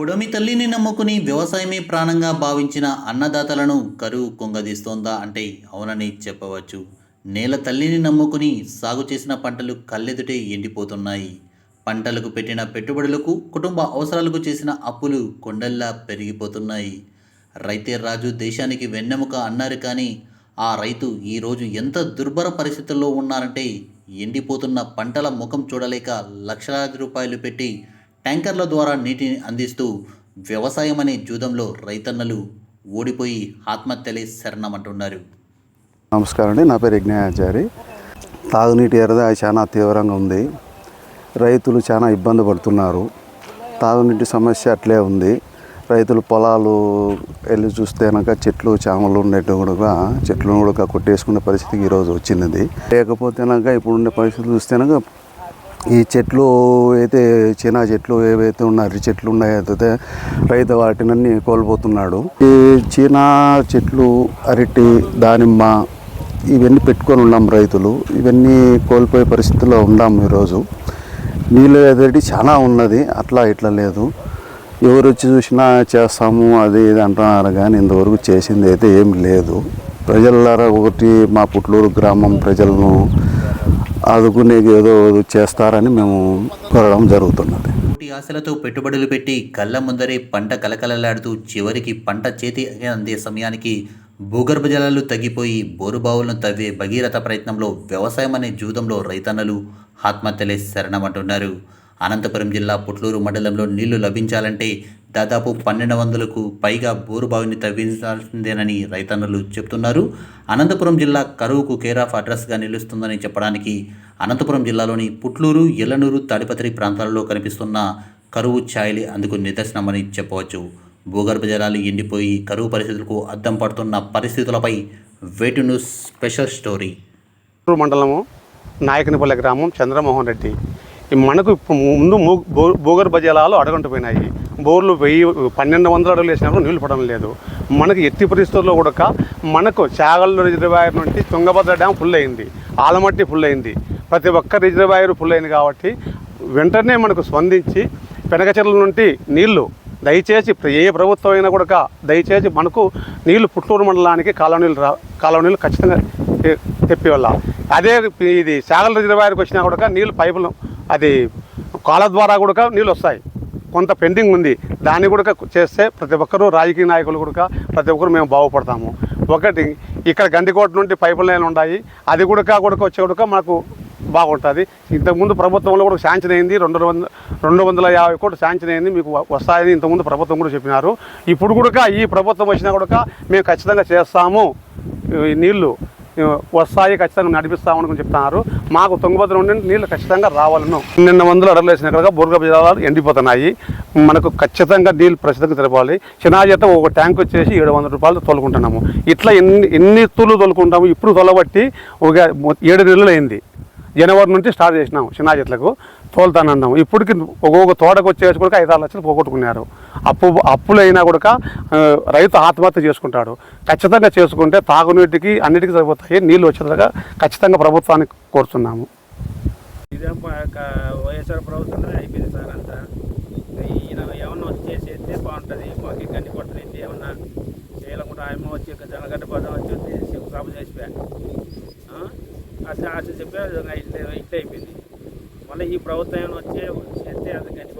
పొడమి తల్లిని నమ్ముకుని వ్యవసాయమే ప్రాణంగా భావించిన అన్నదాతలను కరువు కొంగదీస్తోందా అంటే అవునని చెప్పవచ్చు. నేల తల్లిని నమ్ముకుని సాగు చేసిన పంటలు కళ్ళెదుటే ఎండిపోతున్నాయి. పంటలకు పెట్టిన పెట్టుబడులకు కుటుంబ అవసరాలకు చేసిన అప్పులు కొండల్లా పెరిగిపోతున్నాయి. రైతే రాజు దేశానికి వెన్నెముక అన్నారు కానీ ఆ రైతు ఈరోజు ఎంత దుర్భర పరిస్థితుల్లో ఉన్నారంటే ఎండిపోతున్న పంటల ముఖం చూడలేక లక్షలాది రూపాయలు పెట్టి ట్యాంకర్ల ద్వారా నీటిని అందిస్తూ వ్యవసాయం అనే జూదంలో రైతన్నలు ఓడిపోయి ఆత్మహత్యలే శరణమంటున్నారు. నమస్కారం అండి నా పేరు యజ్ఞాచారి. తాగునీటి ఎరద చాలా తీవ్రంగా ఉంది. రైతులు చాలా ఇబ్బంది పడుతున్నారు. తాగునీటి సమస్య అట్లే ఉంది. రైతులు పొలాలు వెళ్ళి చూస్తే కనుక చెట్లు చామలు ఉండేట్టు కూడా చెట్లను కూడా కొట్టేసుకునే పరిస్థితికి ఈరోజు వచ్చింది. లేకపోతే కనుక ఇప్పుడుండే పరిస్థితి చూస్తే కనుక ఈ చెట్లు అయితే చిన్న చెట్లు ఏవైతే ఉన్నాయి అరటి చెట్లు ఉన్నాయో అయితే రైతు వాటినన్నీ కోల్పోతున్నాడు. ఈ చీనా చెట్లు అరటి దానిమ్మ ఇవన్నీ పెట్టుకొని ఉన్నాం రైతులు. ఇవన్నీ కోల్పోయే పరిస్థితిలో ఉన్నాం ఈరోజు. నీళ్ళు ఎదుటి చాలా ఉన్నది అట్లా ఇట్లా లేదు. ఎవరు వచ్చి చూసినా చేస్తాము అది ఇది అంటున్నారు కానీ ఇంతవరకు చేసింది అయితే ఏం లేదు. ప్రజలారా ఒకటి మా పుట్లూరు గ్రామం ప్రజలను ఆదుకునేది ఏదో చేస్తారని మేము కోరడం జరుగుతున్నది. ఆశలతో పెట్టుబడులు పెట్టి కళ్ళ ముందరే పంట కలకలలాడుతూ చివరికి పంట చేతి అందే సమయానికి భూగర్భ జలాలు తగ్గిపోయి బోరుబావులను తవ్వే భగీరథ ప్రయత్నంలో వ్యవసాయం అనే జూదంలో రైతన్నలు ఆత్మహత్యలే శరణమంటున్నారు. అనంతపురం జిల్లా పుట్లూరు మండలంలో నీళ్ళు లభించాలంటే దాదాపు పన్నెండు వందలకు పైగా బోరుబావిని తవ్వించాల్సిందేనని రైతన్నలు చెప్తున్నారు. అనంతపురం జిల్లా కరువుకు కేర్ ఆఫ్ అడ్రస్గా నిలుస్తుందని చెప్పడానికి అనంతపురం జిల్లాలోని పుట్లూరు ఎల్లనూరు తాడిపత్రి ప్రాంతాలలో కనిపిస్తున్న కరువు ఛాయలి అందుకు నిదర్శనమని చెప్పవచ్చు. భూగర్భ జలాలు ఎండిపోయి కరువు పరిస్థితులకు అద్దం పడుతున్న పరిస్థితులపై వేటు న్యూస్ స్పెషల్ స్టోరీ. మండలము నాయకనిపల్లె గ్రామం చంద్రమోహన్ రెడ్డి. మనకు ఇప్పుడు ముందు భూ- భూగర్భ జలాలు అడగంటిపోయినాయి బోర్లు వెయ్యి పన్నెండు వందల అడుగులు వేసినప్పుడు నీళ్ళు పడడం లేదు. మనకి ఎత్తి పరిస్థితుల్లో కూడా మనకు చాగళ్ళు రిజర్వాయర్ నుండి తుంగభద్ర డ్యామ్ ఫుల్ అయింది. ఆలమట్టి ఫుల్ అయింది. ప్రతి ఒక్క రిజర్వాయర్ ఫుల్ అయింది కాబట్టి వెంటనే మనకు స్పందించి పెనకచెర్ల నుండి నీళ్ళు దయచేసి ఏ ప్రభుత్వం అయినా కూడా దయచేసి మనకు నీళ్ళు పుట్టూరు మండలానికి కాలువ నీళ్ళు రా కాలువ నీళ్ళు ఖచ్చితంగా తె- తెప్పివల్ల అదే ఇది శాగల రిజర్వాయర్కి వచ్చినా కూడా నీళ్ళు పైపులు అది కాల ద్వారా కూడా నీళ్ళు వస్తాయి. కొంత పెండింగ్ ఉంది. దాన్ని కూడా చేస్తే ప్రతి ఒక్కరూ రాజకీయ నాయకులు కూడా ప్రతి ఒక్కరు మేము బాగుపడతాము. ఒకటి ఇక్కడ గండికోట నుండి పైపు లైన్లు ఉన్నాయి. అది కూడా కూడా వచ్చే కూడా మాకు బాగుంటుంది. ఇంతకుముందు ప్రభుత్వంలో కూడా శాంక్షన్ అయింది. రెండు వంద రెండు వందల యాభై కోట్లు శాంక్షన్ అయింది. మీకు వస్తాయని ఇంతకుముందు ప్రభుత్వం కూడా చెప్పినారు. ఇప్పుడు కూడా ఈ ప్రభుత్వం వచ్చినా కూడా మేము ఖచ్చితంగా చేస్తాము. ఈ నీళ్ళు వస్తాయి ఖచ్చితంగా నడిపిస్తామని చెప్తున్నారు. మాకు తుంగభద్ర నుండి నీళ్ళు ఖచ్చితంగా రావాలను. నిన్న వందలు అడగలు వేసిన కనుక బుర్గ జలాలు ఎండిపోతున్నాయి. మనకు ఖచ్చితంగా నీళ్ళు ప్రస్తుతంగా తెలపాలి. చినాజత ఒక ట్యాంక్ వచ్చేసి ఏడు వందల రూపాయలు తోలుకుంటున్నాము. ఇట్లా ఎన్ని ఎన్ని తూలు తోలుకుంటాము? ఇప్పుడు తొలబట్టి ఒక ఏడు నెలలు అయింది. జనవరి నుంచి స్టార్ట్ చేసినాం చిన్న చెట్లకు తోలుతానన్నాము ఇప్పటికి ఒక్కొక్క తోటకు వచ్చేసి కూడా ఐదు ఆరు లక్షలు పోగొట్టుకున్నారు. అప్పు అప్పులైనా కూడా రైతు ఆత్మహత్య చేసుకుంటాడు. ఖచ్చితంగా చేసుకుంటే తాగునీటికి అన్నిటికీ సరిపోతాయి నీళ్ళు వచ్చేదాకా ఖచ్చితంగా ప్రభుత్వానికి కోరుతున్నాము. ఇదే ప- వైఎస్ఆర్ ప్రభుత్వం అయిపోయింది సార్ అంతా. ఏమన్నా వచ్చి చేసేస్తే బాగుంటుంది మాకు గండి కొట్టలేదు ఏమన్నా చేయాలనుకుంటే ఆయన వచ్చి జనగడ్డ పదం వచ్చి వచ్చి చేసిపోయా. అట్లా ఆశ చెప్పి ఇట్లా ఇట్లా అయిపోయింది. మళ్ళీ ఈ ప్రభుత్వం ఏమైనా వచ్చి చేస్తే అది గండి